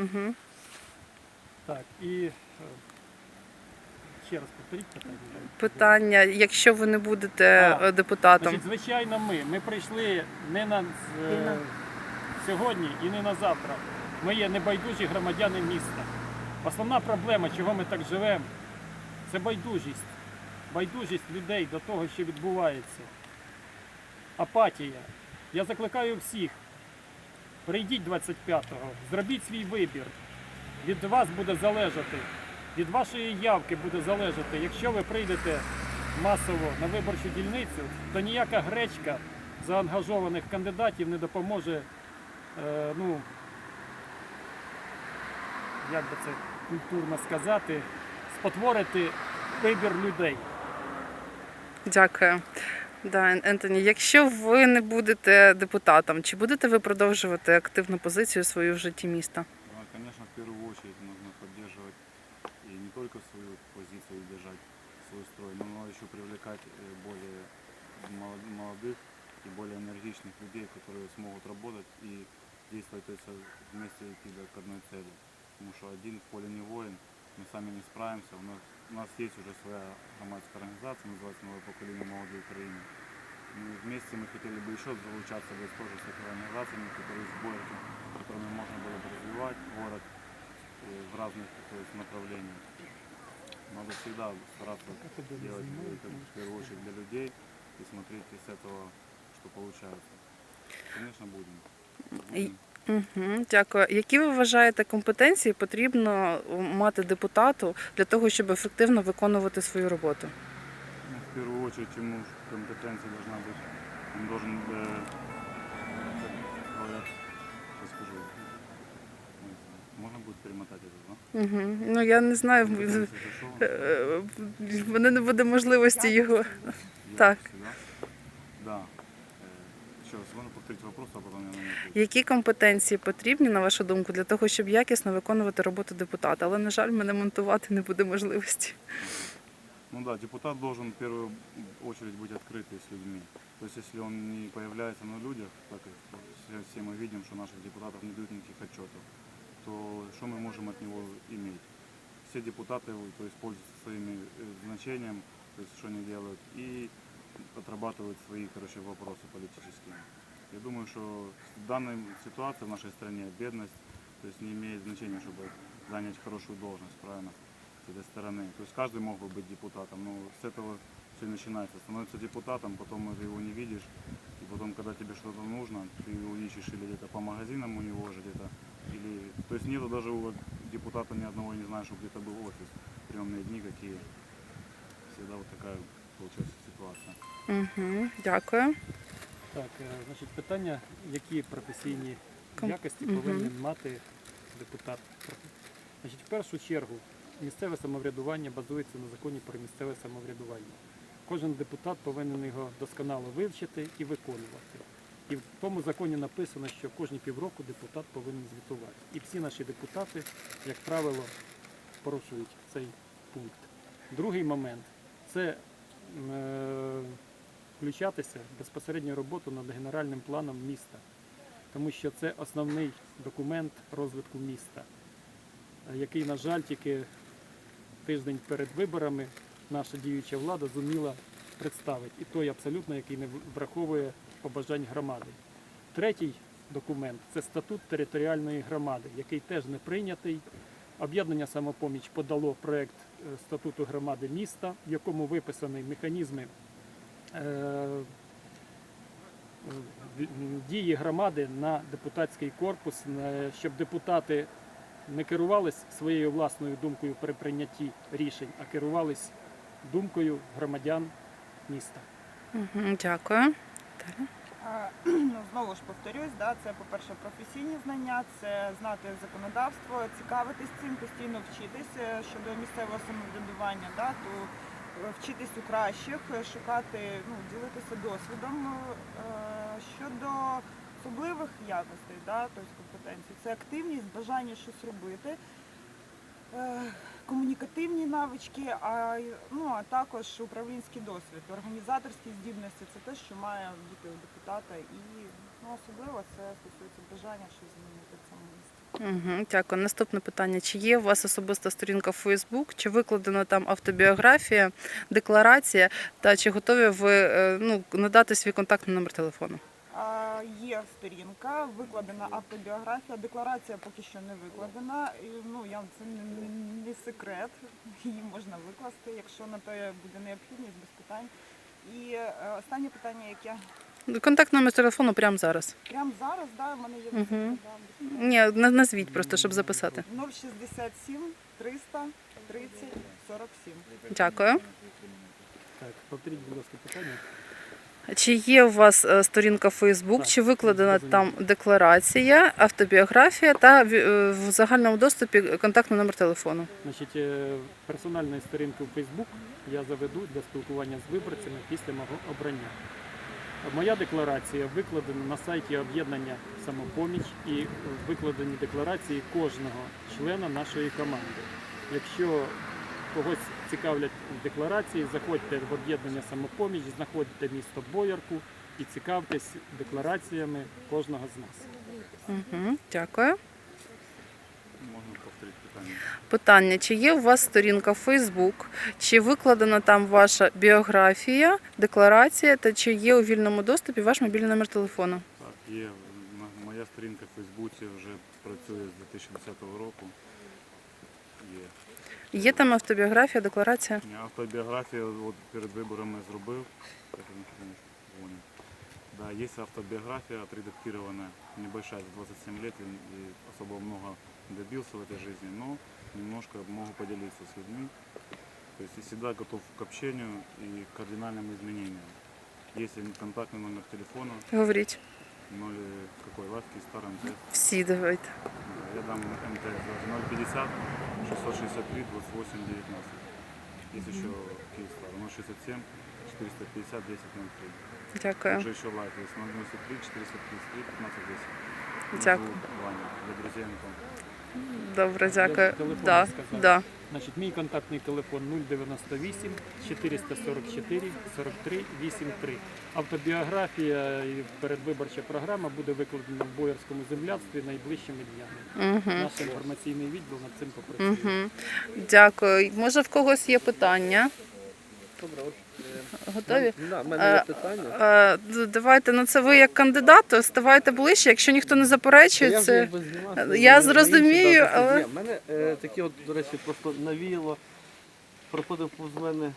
Угу. Так, і е, ще раз повторіть питання. Питання, якщо ви не будете А, е, депутатом, Значить, звичайно, ми. Ми прийшли не на з- І на- сьогодні і не на завтра. Ми є небайдужі громадяни міста. Основна проблема, чого ми так живемо, це байдужість. Байдужість людей до того, що відбувається. Апатія. Я закликаю всіх. Прийдіть 25-го, зробіть свій вибір. Від вас буде залежати, від вашої явки буде залежати. Якщо ви прийдете масово на виборчу дільницю, то ніяка гречка заангажованих кандидатів не допоможе, е, ну, як би це культурно сказати, спотворити вибір людей. дякую. Да, Ентоні, якщо ви не будете депутатом, чи будете ви продовжувати активну позицію свою в житті міста? Ну, конечно, в первую очередь нужно поддерживать и не только свою позицию и держать свой строй, но надо еще привлекать э, более мол- молодых и более энергичных людей, которые смогут работать и действовать то есть, вместе идти до- к одной цели. Потому что один в поле не воин, мы сами не справимся. У нас, у нас есть уже своя громадская организация, называется «Новое поколение молодой Украины». И вместе мы хотели бы еще залучаться бы тоже с этими организациями, которые сборки, которыми можно было бы развивать город э, в разных то есть, направлениях. Надо всегда стараться делать э, это в первую очередь для людей и смотреть из этого, что получается. Конечно, будем. И- Будем. Угу, дякую. Які ви вважаєте компетенції потрібно мати депутату для того, щоб ефективно виконувати свою роботу? Ну, В первую очередь ему компетенция должна быть, он должен, э, как говорят, сейчас скажу, ну, можно будет перемотать это, да? Угу. Ну я не знаю, Компетенция это что? е, в мене не буде можливості його. Так. Якости, да? Які компетенції потрібні, на вашу думку, для того, щоб якісно виконувати роботу депутата? Але, на жаль, мене монтувати не буде можливості. Ну да, депутат должен в первую очередь быть открытый с людьми. То есть если он не появляется на людях, так как все, все мы видим, что наших депутатов не дают никаких отчетов, то что мы можем от него иметь? Все депутаты то есть, пользуются своими э, значением, то есть что они делают, и отрабатывают свои короче, вопросы политические. Я думаю, что в данной ситуации в нашей стране бедность то есть, не имеет значения, чтобы занять хорошую должность, правильно? с этой стороны. То есть каждый мог бы быть депутатом, но с этого все начинается. Становится депутатом, потом ты его не видишь, и потом, когда тебе что-то нужно, ты его ищешь или где-то по магазинам у него же где-то, или... То есть нету даже у депутата ни одного, не знаю, чтобы где-то был офис. Приемные дни какие. Всегда вот такая получается ситуация. Угу. Дякую. Так, е, значить, питання, які професійні якості повинен мати депутат. Значить, в першу чергу, місцеве самоврядування базується на законі про місцеве самоврядування. Кожен депутат повинен його досконало вивчити і виконувати. І в тому законі написано, що кожні півроку депутат повинен звітувати. І всі наші депутати, як правило, порушують цей пункт. Другий момент це включатися в безпосередню роботу над генеральним планом міста, тому що це основний документ розвитку міста, е, який, на жаль, тільки тиждень перед виборами наша діюча влада зуміла представити, і той абсолютно, який не враховує побажань громади. Третій документ це статут територіальної громади, який теж не прийнятий. Об'єднання самопоміч подало проект е, статуту громади міста, в якому виписані механізми е, дії громади на депутатський корпус, щоб депутати не керувались своєю власною думкою при прийнятті рішень, а керувались думкою громадян міста. Дякую. А, Ну, знову ж повторюсь, да, це, по-перше, професійні знання, це знати законодавство, цікавитись цим, постійно вчитись е, щодо місцевого самоврядування, да, то е, вчитись у кращих, е, шукати, ну, ділитися досвідом е, щодо особливих якостей, да, тобто компетенцій. Це активність, бажання щось робити. Комунікативні навички, а, ну, а також управлінський досвід, організаторські здібності це те, що має бути у депутата, і ну, особливо це стосується бажання щось змінити в цьому місті. Угу, дякую. Наступне питання: чи є у вас особиста сторінка в Facebook, чи викладена там автобіографія, декларація, та чи готові ви е, ну, надати свій контактний номер телефону? Є сторінка, викладена автобіографія, декларація поки що не викладена. І, ну, я, це не, не секрет, її можна викласти, якщо на те буде необхідність, без питань. І е, останнє питання, яке Контактний номер телефону прямо зараз. прямо зараз, да, в мене є Мгм. да, без питань. Ні, на- назвіть просто, щоб записати. 067 300 30 47. Дякую. Так, повторіть, будь ласка, питання. Чи є у вас е, сторінка в Facebook, чи викладена там декларація, автобіографія та в- е, загальному доступі контактний номер телефону? Значить, е, персональної сторінки в Facebook я заведу для спілкування з виборцями після мого обрання. Моя декларація викладена на сайті об'єднання самопоміч і викладені декларації кожного члена нашої команди. Якщо когось цікавлять декларації, заходьте в об'єднання самопоміч, знаходьте місто Боярку і цікавтесь деклараціями кожного з нас. Угу, дякую. Можно повторить питание? Питання: чи є у вас сторінка в Facebook, чи викладена там ваша біографія, декларація, та чи є у вільному доступі ваш мобільний номер телефону? Так, є моя сторінка в Фейсбуці вже працює з 2010 року. Є. Є там автобіографія, декларація? Ні, Автобіографія от перед виборами зробив. Так, я не помню. Да, есть автобиография отредактированная, небольшая, за 27 лет, и, и особо много добился в этой жизни, но немножко могу поделиться с людьми. То есть я всегда готов к общению и к кардинальным изменениям. Есть контактный номер телефона, Говоріть. 0, какой, Лавки, Старый МТС. Всі давайте. Да, Я дам МТС даже 050 663 28 19. Есть еще Киевстар 067 450 10 03. Дякую. Уже еще лайк есть 093 433 15 10. Дякую. Для друзей Антон. Добре, дякую. телефон Да, сказав. да. Значить, мій контактний телефон 098 444 43 83. Автобіографія і передвиборча програма буде викладена в Боярському земляцтві найближчими днями. Угу. Наш інформаційний відділ над цим попрацює. Угу. Дякую. Може, в когось є питання? Добре, от, Готові? Да, в мене Е, є питання. Е, д- Давайте, ну це ви як кандидат, то ставайте ближче. Якщо ніхто не заперечує, Я вже це якби знімався, Я зрозумію, да, але- Ні, мене е, такі, от, до речі, просто навіяло. Проходив повз мене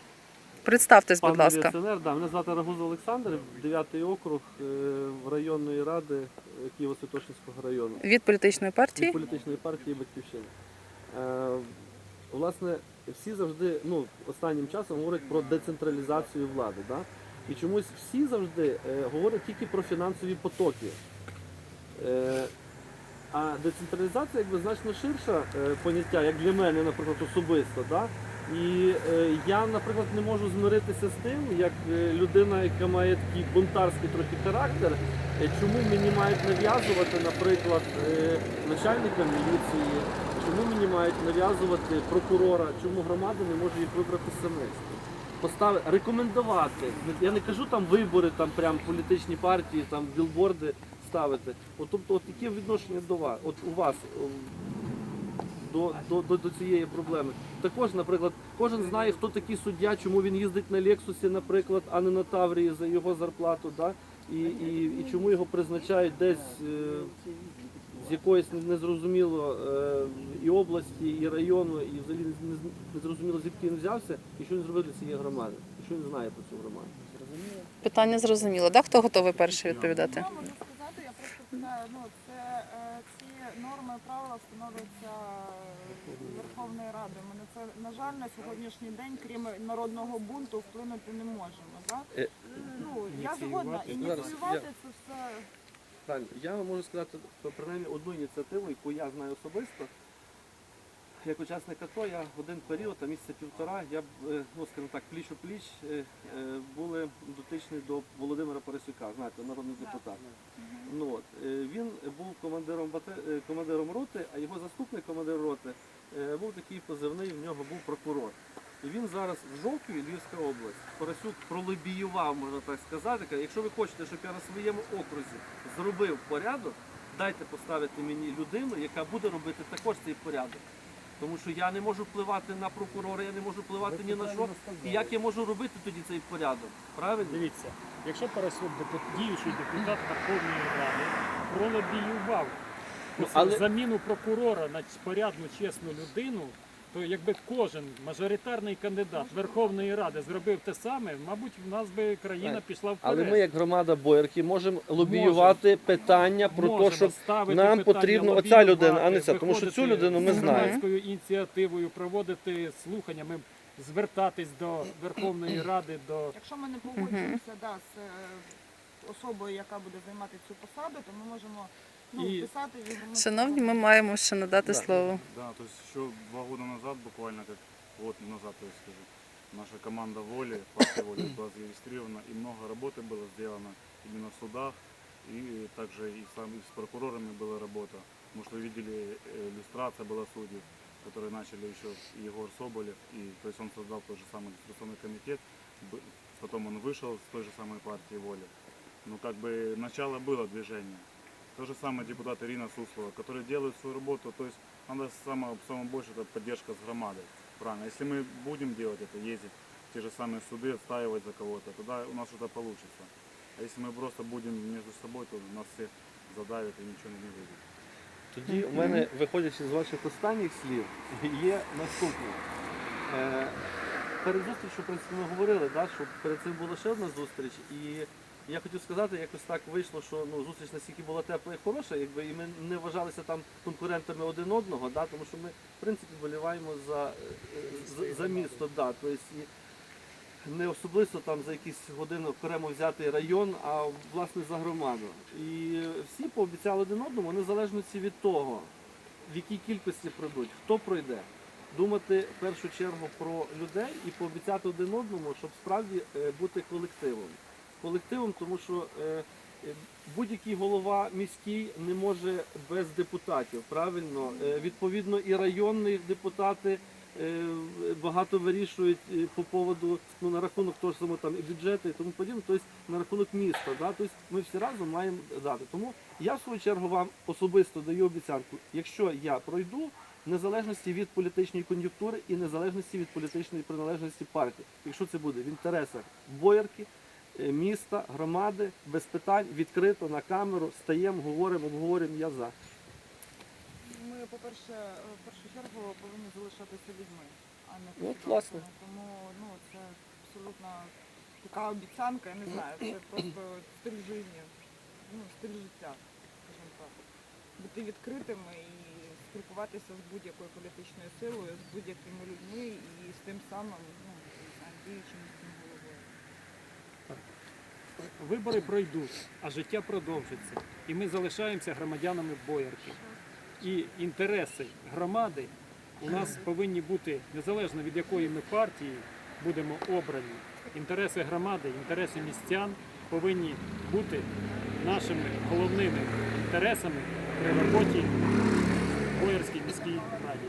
представтесь, пан будь ласка. міліціонер. Да, мене звати Рагуз Олександр, 9 округ е, районної ради е, Києво-Святошинського району. Від політичної партії. від політичної партії Батьківщина. Е, власне, всі завжди, ну, останнім часом говорять про децентралізацію влади. Да? І чомусь всі завжди е, говорять тільки про фінансові потоки. Е, а децентралізація якби значно ширше е, поняття, як для мене, наприклад, особисто. Да? І е, я, наприклад, не можу змиритися з тим, як е, людина, яка має такий бунтарський трохи характер, Е, Чому мені мають нав'язувати, наприклад, начальника міліції, чому мені мають нав'язувати прокурора, чому громада не може їх вибрати самостійно? Постави, рекомендувати. Я не кажу там вибори, там прям політичні партії, там білборди ставити. От, тобто, от яке відношення до вас, от у вас до, до, до, до цієї проблеми. Також, наприклад, кожен знає, хто такий суддя, чому він їздить на Лексусі, наприклад, а не на Таврії за його зарплату. Да? і, і, і чому його призначають десь е, з якоїсь незрозуміло е, і області, і району, і взагалі не- не- незрозуміло звідки він взявся, і що він зробив для цієї громади, і що він знає про цю громаду. Питання зрозуміло. Да? Хто готовий перший відповідати? Я можу сказати, я просто питаю, ну це е, ці норми правила встановлюються Верховною Радою. Ми на це на жаль на сьогоднішній день, крім народного бунту, вплинути не можемо. Да? Е, Ну я згодна ініціювати. це все. Я можу сказати про принаймні одну ініціативу, яку я знаю особисто. Як учасник АТО, я в один період, там місяця півтора, я е, ну скажімо так, пліч у пліч е, були дотичні до Володимира Парасюка, знаєте, народний депутат. Ну, от, він був командиром, командиром роти, а його заступник командир роти був такий позивний, в нього був прокурор. І він зараз в Жовкві, Львівська область, Парасюк пролобіював, можна так сказати. каже, Якщо ви хочете, щоб я на своєму окрузі зробив порядок, дайте поставити мені людину, яка буде робити також цей порядок. Тому що я не можу впливати на прокурора, я не можу впливати ні на що. І як я можу робити тоді цей порядок? Правильно? Дивіться, якщо Парасюк, діючий депутат Верховної Ради, пролобіював але- заміну прокурора на порядну, чесну людину, то якби кожен мажоритарний кандидат Верховної Ради зробив те саме, мабуть, в нас би країна Так. пішла вперед. Але ми, як громада Боярки, можемо лобіювати питання про Можемо те, ставити нам питання, потрібно оця лобіювати, людина, а не ця. Тому що цю виходити людину ми з знаємо. громадською ініціативою, проводити слухання, ми звертатись до Верховної Ради, до Якщо ми не погоджуємося да, з е, особою, яка буде займати цю посаду, то ми можемо ну, І- писати в громадську Шановні, ми маємо ще надати Да. слово. Да, то есть еще два года назад, буквально как год назад, то есть скажу, наша команда воли, партия воли была зарегистрирована, и много работы было сделано именно в судах, и также и, сам, и с прокурорами была работа. Может, вы видели, э, иллюстрация была судей, которые начали еще Егор Соболев, и то есть он создал тот же самый иллюстрационный комитет, б- потом он вышел с той же самой партии воли. Ну, как бы начало было движение. То же самое депутат Ирина Суслова, которые делают свою работу, то есть надо самое, самое больше это поддержка с громадой. Правильно. Если мы будем делать это, ездить в те же самые суды, отстаивать за кого-то, тогда у нас что-то получится. А если мы просто будем между собой, то нас всех задавят и ничего не выйдет. Тоді у мене, виходячи з ваших останніх слів, є наступне. Е, перед зустрічю, в принципі, ми говорили, да, що перед цим була ще одна зустріч, і я хотів сказати, якось так вийшло, що ну, зустріч настільки була тепла і хороша, якби і ми не вважалися там конкурентами один одного, да, тому що ми, в принципі, боліваємо за, е, за, за місто. Да, тобто, і, не особисто там за якісь години окремо взятий район, а власне за громаду. І всі пообіцяли один одному, незалежно від того, в якій кількості пройдуть, хто пройде. Думати в першу чергу про людей і пообіцяти один одному, щоб справді е, бути колективом. Колективом, тому що е, е, будь-який голова міський не може без депутатів. Правильно, Е, відповідно, і районні депутати багато вирішують по поводу ну на рахунок того ж самого там і бюджету і тому подібне, тобто на рахунок міста. Да? Тобто ми всі разом маємо дати. Тому я в свою чергу вам особисто даю обіцянку, якщо я пройду. в Незалежності від політичної кон'юнктури і незалежності від політичної приналежності партії, якщо це буде в інтересах боярки, міста, громади, без питань, відкрито на камеру, стаємо, говоримо, обговорюємо, я за. Ми, по-перше, е, в першу чергу повинні залишатися людьми, а не От, посадовцями. власне. Тому ну, це абсолютно така обіцянка, я не знаю, це просто стиль життя, ну, стиль життя, скажімо так. Бути відкритими і спілкуватися з будь-якою політичною силою, з будь-якими людьми і з тим самим, ну, не знаю, діючим. Вибори пройдуть, а життя продовжиться. І ми залишаємося громадянами боярки. І інтереси громади у нас повинні бути незалежно від якої ми партії будемо обрані. Інтереси громади, інтереси містян повинні бути нашими головними інтересами при роботі в Боярській міській раді.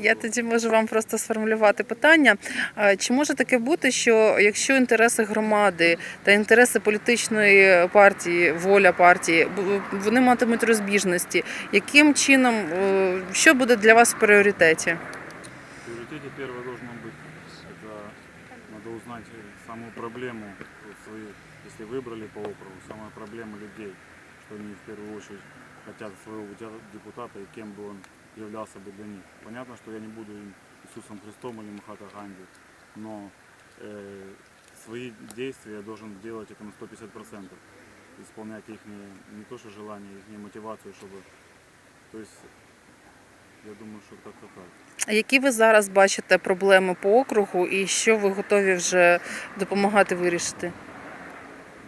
Я тоді можу вам просто сформулювати питання. А Чи може таке бути, що якщо інтереси громади та інтереси політичної партії, воля партії, бу- вони матимуть розбіжності, яким чином, е, що буде для вас в пріоритеті? В приоритете первое должно быть, это надо узнать э, самую проблему вот свою, если выбрали по округу, самая проблема людей, что они в первую очередь хотят своего де- депутата и кем бы он являлся бы для них. Понятно, что я не буду им Иисусом Христом или Махата Ганди, но э, свои действия я должен делать это на 150%, исполнять их не, не то что желание, их мотивацию, чтобы... То есть, я думаю, что как-то так. А Які ви зараз бачите проблеми по округу і що ви готові вже допомагати вирішити?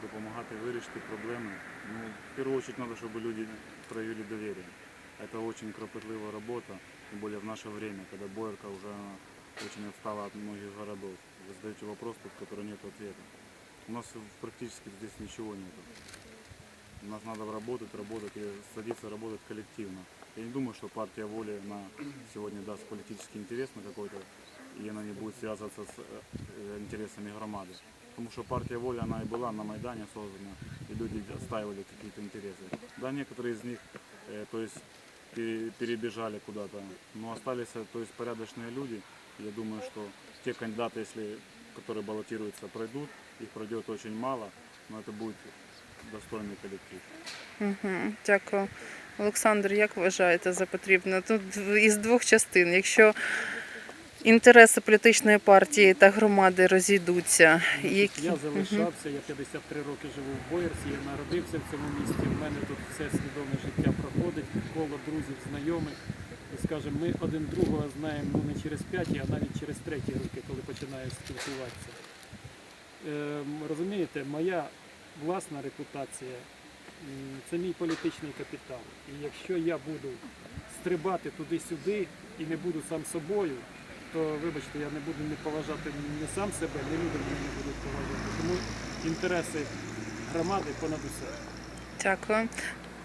допомагати вирішити проблеми. Ну, в першу чергу треба, щоб люди проявили довір'я. Это очень кропотлива работа, тем более в наше время, когда Боярка уже очень отстала от многих городов. Вы задаете вопрос, под который нет ответа. У нас практически здесь ничего нет. У нас надо работать, работать и садиться работать коллективно. Я не думаю, что партия воли она сегодня даст политический интерес на какой-то, и она не будет связываться с э, интересами громады. Потому что партия воля, она и была на Майдане создана, и люди отстаивали какие-то интересы. Да, некоторые из них, э, то есть, пере- перебежали куда-то, но остались, э, то есть, порядочные люди. Я думаю, что те кандидаты, если, которые баллотируются, пройдут, их пройдет очень мало, но это будет достойный коллектив. Угу, дякую. Олександр, як вважаєте за потрібне? Тут із двох частин. Якщо інтереси політичної партії та громади розійдуться, які... Я залишався, я 53 роки живу в Боярсі, я народився в цьому місті. В мене тут все свідоме життя проходить, коло друзів, знайомих. І скажімо, ми один другого знаємо ну, не через п'яті, а навіть через треті роки, коли починаєш спілкуватися. Ем, розумієте, моя власна репутація це мій політичний капітал. І якщо я буду стрибати туди-сюди і не буду сам собою, то вибачте, я не буду не поважати не сам себе, не люди мене не будуть поважати. Тому інтереси громади понад усе. Дякую.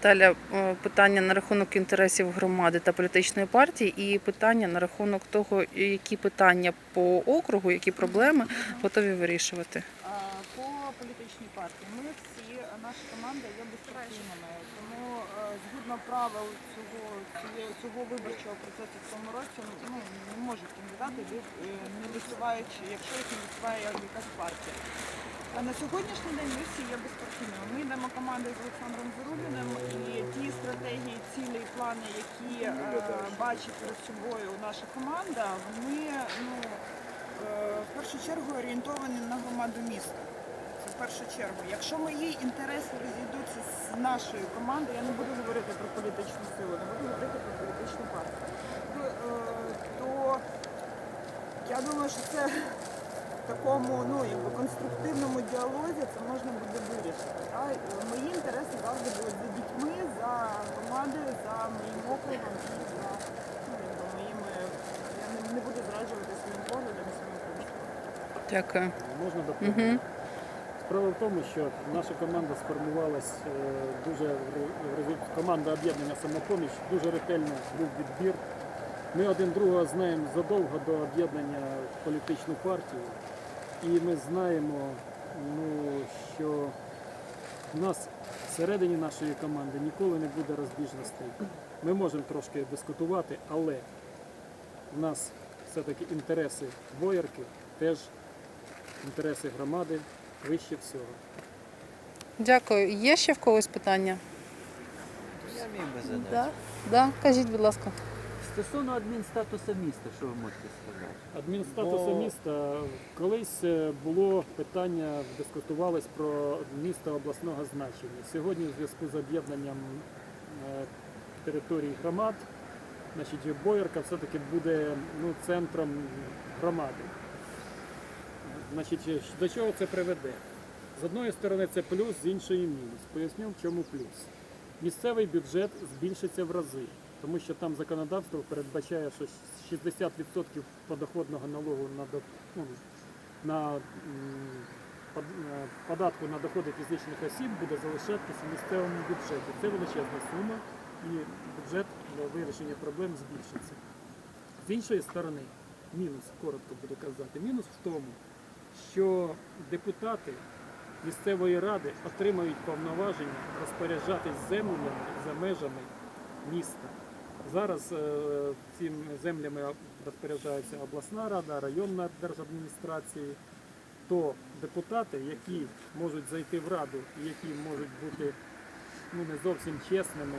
Далі е, питання на рахунок інтересів громади та політичної партії, і питання на рахунок того, які питання по округу, які проблеми готові вирішувати. По політичній партії ми всі, наша команда є безпартійними, тому е, згідно правил цього, цього виборчого процесу в цьому році ну, не можуть кандидати, е, не висуваючи, якщо їх не висуває якась партія. А на сьогоднішній день ми всі є безпартійними. Ми йдемо командою з Олександром Зарубіним і ті стратегії, цілі і плани, які е, бачить перед собою наша команда, вони ну, е, в першу чергу орієнтовані на громаду міста. Це в першу чергу. Якщо мої інтереси розійдуться з нашою командою, я не буду говорити про політичну силу, не буду говорити про політичну партію, то, е, то я думаю, що це в такому ну, якби конструктивному діалозі це можна буде вирішити. А мої інтереси завжди будуть за дітьми, за громадою, за моїм округом і за ну, моїми. Я не, не буду зраджувати своїм поглядом, своїм принципам. Дякую. Можна доповнити? Угу. Справа в тому, що наша команда сформувалась е, дуже команда об'єднання самопоміч, дуже ретельно був відбір. Ми один другого знаємо задовго до об'єднання в політичну партію. І ми знаємо, ну, що в нас всередині нашої команди ніколи не буде розбіжностей. Ми можемо трошки дискутувати, але в нас все-таки інтереси боярки теж інтереси громади вище всього. Дякую. Є ще в когось питання? Я міг би задати. Да? Да? Кажіть, будь ласка. Стосовно адмінстатусу міста, що ви можете сказати? Адмінстатусу Бо- міста колись е, було питання, дискутувалось про місто обласного значення. Сьогодні, в зв'язку з об'єднанням е, територій громад, значить, Боярка все-таки буде ну, центром громади. Значить, е, до чого це приведе? З одної сторони це плюс, з іншої мінус. Поясню, в чому плюс. Місцевий бюджет збільшиться в рази, тому що там законодавство передбачає, що 60% подоходного налогу на, ну, на е, податку на доходи фізичних осіб буде залишатися в місцевому бюджеті. Це величезна сума, і бюджет для вирішення проблем збільшиться. З іншої сторони, мінус, коротко буду казати, мінус в тому, що депутати місцевої ради отримають повноваження розпоряджатись землями за межами міста. Зараз е, цими землями розпоряджається обласна рада, районна держадміністрації. То депутати, які можуть зайти в раду і які можуть бути ну, не зовсім чесними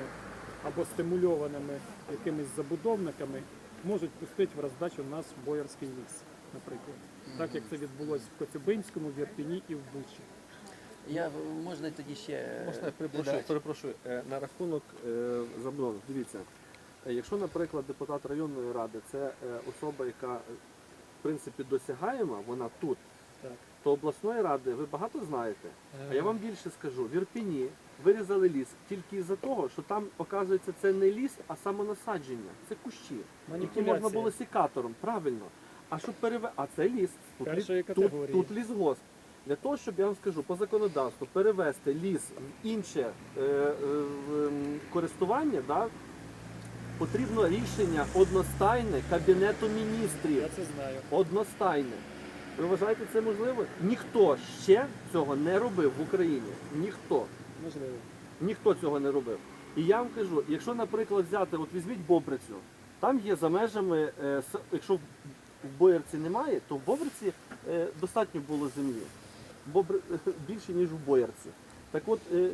або стимульованими якимись забудовниками, можуть пустити в роздачу нас боярський ліс, наприклад. Так як це відбулося в Коцюбинському, в Ірпіні і в Бучі. Я можна тоді ще Можна перепрошую, перепрошую е, на рахунок е. Дивіться, е, якщо, наприклад, депутат районної ради це е, особа, яка е, в принципі досягаєма, вона тут, Так. то обласної ради ви багато знаєте. А я вам більше скажу, в Ірпіні вирізали ліс тільки із-за того, що там, оказується, це не ліс, а самонасадження. Це кущі, які можна було секатором, правильно. А щоб переве... а це ліс. Тут, тут, тут лісгосп. Для того, щоб я вам скажу, по законодавству перевести ліс в інше е, е, користування, да, потрібно рішення одностайне Кабінету міністрів. Я це знаю. Одностайне. Ви вважаєте це можливо? Ніхто ще цього не робив в Україні. Ніхто. Можливо. Ніхто цього не робив. І я вам кажу, якщо, наприклад, взяти, от візьміть Бобрицю, там є за межами, е, с- якщо в Боярці немає, то в Бобриці е, достатньо було землі. Бобр... Більше, ніж в Боярці. Так от, е,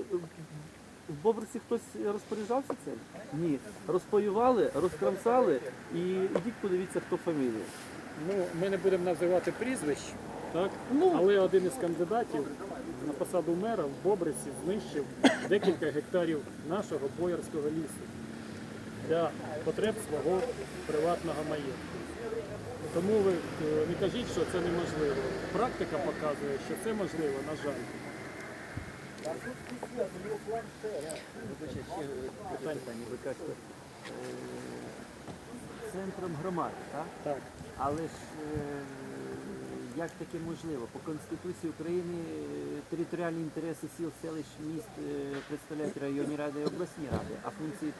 в Бобриці хтось розпоряджався цим? Ні. Розпаювали, розкрамсали і ідіть подивіться, хто фамілія. Ну, ми не будемо називати прізвищ, так? Ну. але один із кандидатів на посаду мера в Бобриці знищив декілька гектарів нашого боярського лісу для потреб свого приватного маєтку. Тому ви е, не кажіть, що це неможливо. Практика показує, що це можливо, на жаль. Ви кажете, центром громади, так? Так. Але ж е, як таке можливо? По Конституції України е, територіальні інтереси сіл, селищ, міст е, представляють районні ради і обласні ради, а функції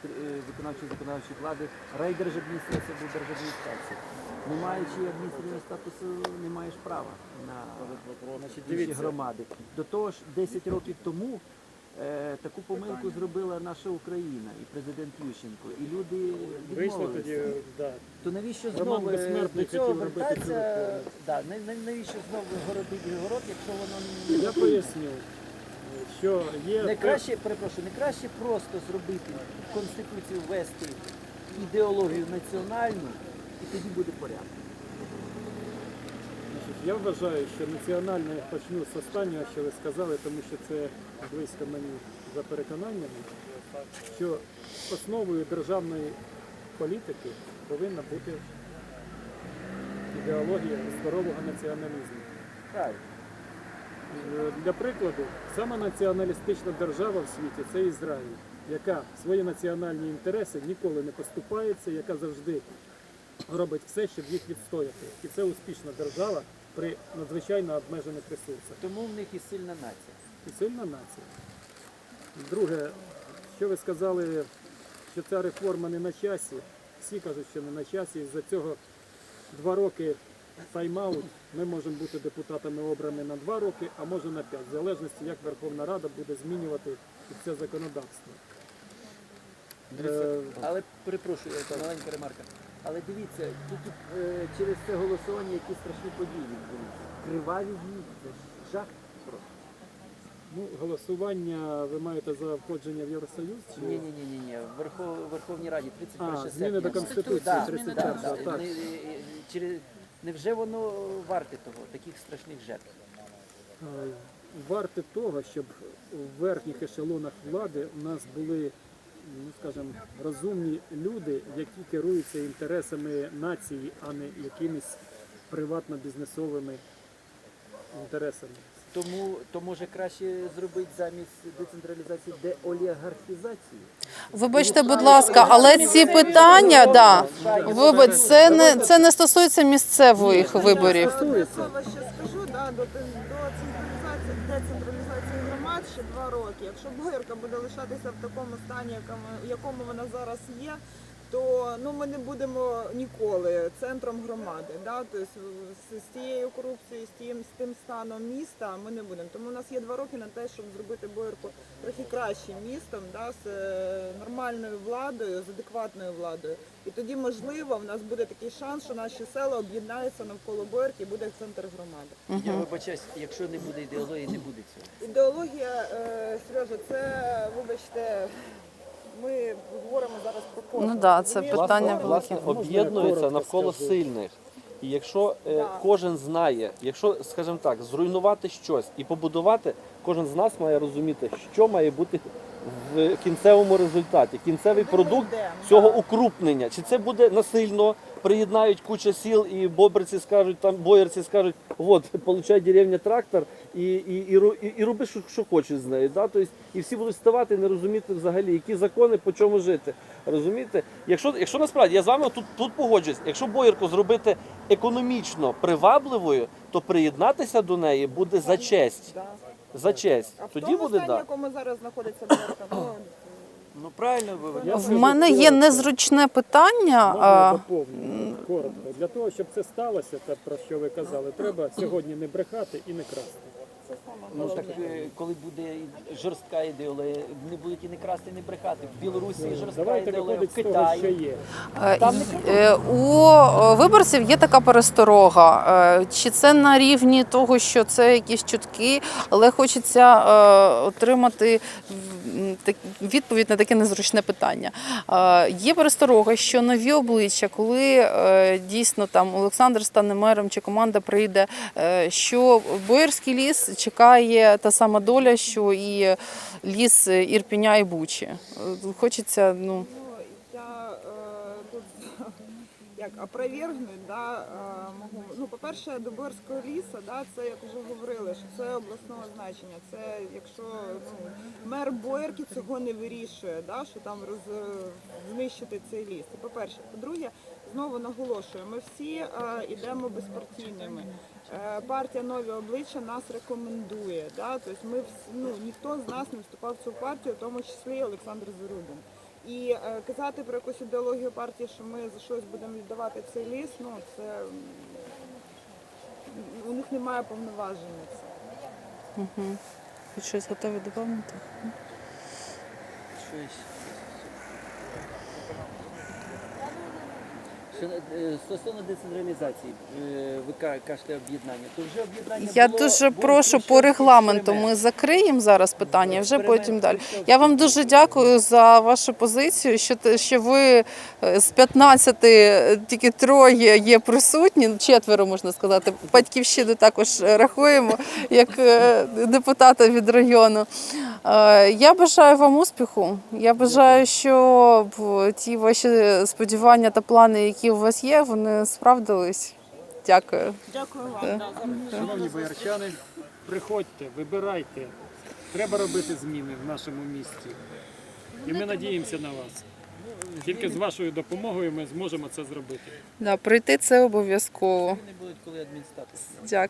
виконавчої законодавчої влади райдержадміністрації або держадміністрації. Не маючи адміністративного статусу, не маєш права на Значить, інші дивіться. громади. До того ж, 10 років тому е, таку помилку зробила наша Україна і президент Ющенко. І люди Вийшло тоді, відмовилися. да. То навіщо Роман знову е, Безсмертний цього хотів робити цю вертатися? реформу. Да, на- на- навіщо знову городити город, якщо воно не Я поясню, що є не краще, перепрошую, не краще просто зробити в конституцію ввести ідеологію національну, і тоді буде порядок. Я вважаю, що національне я почну з останнього, що ви сказали, тому що це близько мені за переконаннями, що основою державної політики повинна бути ідеологія здорового націоналізму. Е, Для прикладу, сама націоналістична держава в світі це Ізраїль, яка свої національні інтереси ніколи не поступається, яка завжди робить все, щоб їх відстояти. І це успішна держава при надзвичайно обмежених ресурсах. Тому в них і сильна нація. І сильна нація. Друге, що ви сказали, що ця реформа не на часі. Всі кажуть, що не на часі. Із-за цього два роки тайм-аут. Ми можемо бути депутатами обраними на два роки, а може на п'ять, в залежності, як Верховна Рада буде змінювати це законодавство. Е, Але перепрошую, це маленька ремарка. Але дивіться, тільки е, через це голосування які страшні події відбулися. Криваві дні, це ж жах просто. Ну, голосування ви маєте за входження в Євросоюз? Чи... Ні, ні, ні, ні, ні. В Верхов- Верховній Раді 31 А, серпня. зміни до Конституції, Да, 31, да, да. так. Не- через- Невже воно варте того, таких страшних жертв? Е, варте того, щоб в верхніх ешелонах влади у нас були, ну скажімо, розумні люди, які керуються інтересами нації, а не якимись приватно-бізнесовими інтересами. Тому то може краще зробити замість децентралізації деолігархізацію. Вибачте, будь ласка, але ці питання, да, вибач, це не це не стосується місцевих виборів. Слово ще скажу, да, до, децентралізації ще два роки. Якщо Боярка буде лишатися в такому стані, в якому вона зараз є, то ну, ми не будемо ніколи центром громади. Да? Тобто з, з тією корупцією, з тим, з тим станом міста ми не будемо. Тому у нас є два роки на те, щоб зробити Боярку трохи кращим містом, да? з е, нормальною владою, з адекватною владою. І тоді, можливо, в нас буде такий шанс, що наші села об'єднаються навколо Боярки і буде центр громади. Я вибачаюсь, якщо не буде ідеології, не буде цього. Ідеологія, е, Сережа, це, вибачте, ми говоримо зараз про кожного. Ну да, це розумієш? питання власне, власне об'єднуються навколо сильних. І якщо е, кожен знає, якщо, скажімо так, зруйнувати щось і побудувати, кожен з нас має розуміти, що має бути в кінцевому результаті, кінцевий ми продукт йдемо, цього да. укрупнення. Чи це буде насильно, приєднають куча сіл і бобриці скажуть, там боярці скажуть, от, получай деревня трактор і, і, і, ру- і, і роби, що, що хочеш з нею. Да? Тобто, і всі будуть ставати і не розуміти взагалі, які закони, по чому жити. Розумієте? Якщо, якщо насправді я з вами тут, тут погоджуюсь, якщо боярку зробити економічно привабливою, то приєднатися до неї буде за честь. За честь. А в Тоді тому буде стані, в якому зараз знаходиться Боярка, ну, Ну правильно ви Я В скажу мене є коротко. незручне питання. Можна а, коротко. Для того, щоб це сталося, те, про що ви казали, треба сьогодні не брехати і не красти. Ну так е, коли буде жорстка ідеологія, не будуть і не красти, і не брехати. В Білорусі жорстка Давайте ідеологія, в з того, що Китаї. є. Е, й- е, У е, виборців є така пересторога. Е, Чи це на рівні того, що це якісь чутки, але хочеться е, отримати відповідь на таке незручне питання. Є пересторога, що нові обличчя, коли е, дійсно там Олександр стане мером чи команда прийде, е, що Боярський ліс чекає та сама доля, що і ліс Ірпіня і Бучі. Е, Хочеться, ну. Ну, я е, тут як опровергнуть, да, е, можу. Ну, по-перше, до Борського лісу, да, це як вже говорили, що це обласного значення. Це якщо ну, мер Боярки цього не вирішує, да, що там роз, знищити цей ліс. Це по-перше. По-друге, знову наголошую, ми всі е, йдемо безпартійними. Е, партія нові обличчя нас рекомендує. Да? Тобто ми ну, ніхто з нас не вступав в цю партію, в тому числі Олександр Зарубін. І е, казати про якусь ідеологію партії, що ми за щось будемо віддавати цей ліс, ну це у них немає повноваження. це. Угу. Ви щось готові доповнити? Щось. Що, е, Стосовно децентралізації, е, ви кажете об'єднання, то вже об'єднання Я було- дуже був прошу по регламенту. Ми закриємо зараз питання, вже потім далі. Я вам дуже дякую за вашу позицію. Що що ви е, з 15 е, тільки троє є присутні, четверо можна сказати. Батьківщину також е, рахуємо як е, депутата від району. Е, Я бажаю вам успіху. Я бажаю, щоб ті ваші сподівання та плани, які у вас є, вони справдились. Дякую. Дякую вам. Е. Шановні боярчани, приходьте, вибирайте. Треба робити зміни в нашому місті. І ми надіємося на вас. Тільки з вашою допомогою ми зможемо це зробити. Да, прийти це обов'язково. Не будуть коли адмінстатус. Дякую.